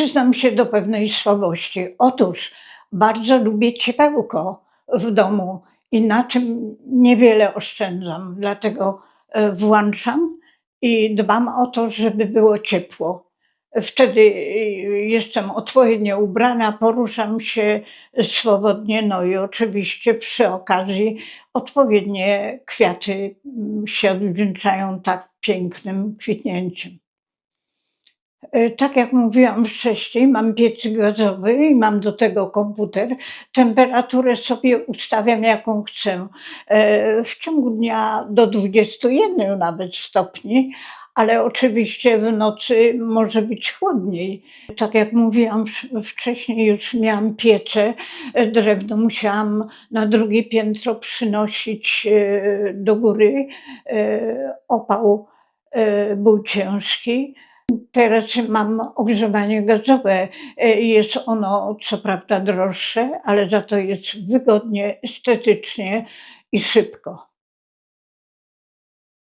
przyznam się do pewnej słabości. Otóż bardzo lubię ciepełko w domu i na czym niewiele oszczędzam, dlatego e, włączam i dbam o to, żeby było ciepło. Wtedy e, jestem odpowiednio ubrana, poruszam się swobodnie, no i oczywiście przy okazji odpowiednie kwiaty się odwdzięczają tak pięknym kwitnięciem. E, Tak jak mówiłam wcześniej, mam piecyk gazowy i mam do tego komputer. Temperaturę sobie ustawiam jaką chcę. E, W ciągu dnia do 21 nawet stopni, ale oczywiście w nocy może być chłodniej. Tak jak mówiłam wcześniej, już miałam piece, e, drewno musiałam na drugie piętro przynosić do góry. Opał był ciężki. Teraz mam ogrzewanie gazowe. E, Jest ono co prawda droższe, ale za to jest wygodnie, estetycznie i szybko.